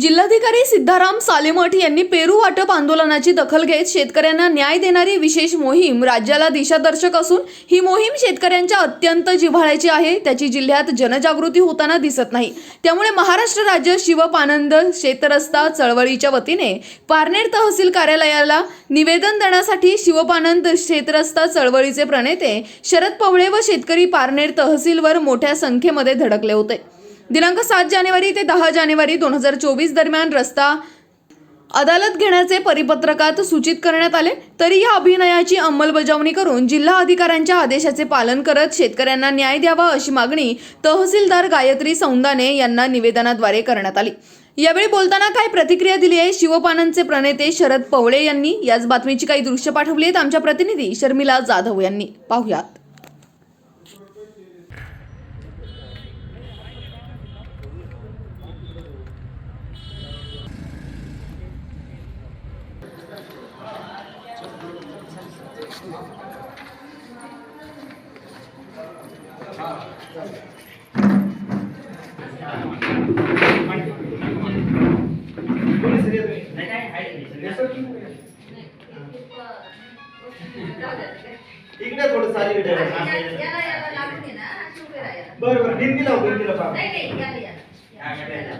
जिल्हाधिकारी सिद्धाराम सालेमठ यांनी पेरू वाटप आंदोलनाची दखल घेत शेतकऱ्यांना न्याय देणारी विशेष मोहीम राज्याला दिशादर्शक असून ही मोहीम शेतकऱ्यांच्या अत्यंत जिव्हाळ्याची आहे. त्याची जिल्ह्यात जनजागृती होताना दिसत नाही. त्यामुळे महाराष्ट्र राज्य शिवपानंद शेतरस्ता चळवळीच्या वतीने पारनेर तहसील कार्यालयाला निवेदन देण्यासाठी शिवपानंद शेतरस्ता चळवळीचे प्रणेते शरद पवळे व शेतकरी पारनेर तहसीलवर मोठ्या संख्येमध्ये धडकले होते. दिनांक सात जानेवारी ते दहा जानेवारी दोन हजार चोवीस दरम्यान रस्ता अदालत घेण्याचे परिपत्रकात सूचित करण्यात आले. तरी या अभिनयाची अंमलबजावणी करून जिल्हा अधिकाऱ्यांच्या आदेशाचे पालन करत शेतकऱ्यांना न्याय द्यावा अशी मागणी तहसीलदार गायत्री सौंदाने यांना निवेदनाद्वारे करण्यात आली. यावेळी बोलताना काय प्रतिक्रिया दिली आहे. शिवपानंदचे प्रणेते शरद पवळे यांनी याच बातमीची काही दृश्य पाठवली आहेत. आमच्या प्रतिनिधी शर्मिला जाधव यांनी. पाहुयात. इकडे थोडं याला. बरं बरं. भिंती लाव भिंती लाव. नाही नाही याला या. याला.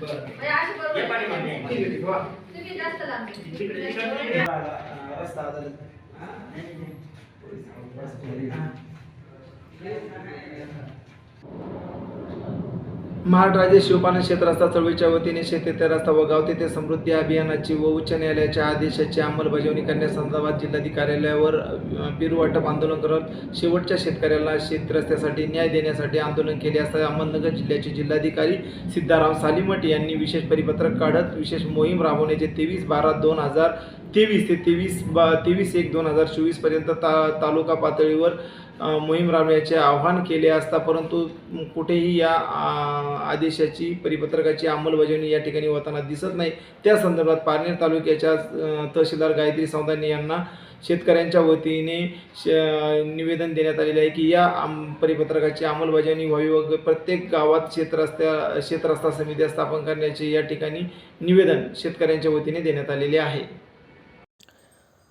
बरं म्हणजे रस्ता महाराष्ट्र राज्य शिवपालन क्षेत्रस्था चळवळीच्या वतीने शेती ते रस्ता व गाव तेथे समृद्धी अभियानाची व उच्च न्यायालयाच्या आदेशाची अंमलबजावणी करण्यासंदर्भात जिल्हाधिकारी कार्यालयावर अ, आंदोलन करत शेवटच्या शेतकऱ्याला शेत रस्त्यासाठी न्याय देण्यासाठी आंदोलन केले असता अहमदनगर जिल्ह्याचे जिल्हाधिकारी सिद्धाराम सालीमठ यांनी विशेष परिपत्रक काढत विशेष मोहीम राबवण्याचे तेवीस बारा दोन हजार तेवीस ते तेवीस बा तेवीस एक दोन हजार चोवीसपर्यंत ता तालुका पातळीवर मोहीम राबवण्याचे आवाहन केले असता परंतु कुठेही या आदेशाची परिपत्रकाची अंमलबजावणी या ठिकाणी होताना दिसत नाही. त्या संदर्भात पारनेर तालुक्याच्या तहसीलदार गायत्री सौदानी यांना शेतकऱ्यांच्या वतीने श निवेदन देण्यात आलेले आहे की या आम परिपत्रकाची अंमलबजावणी व्हावी व प्रत्येक गावात शेतरस्त्या शेतरस्ता समित्या स्थापन करण्याचे या ठिकाणी निवेदन शेतकऱ्यांच्या वतीने देण्यात आलेले आहे.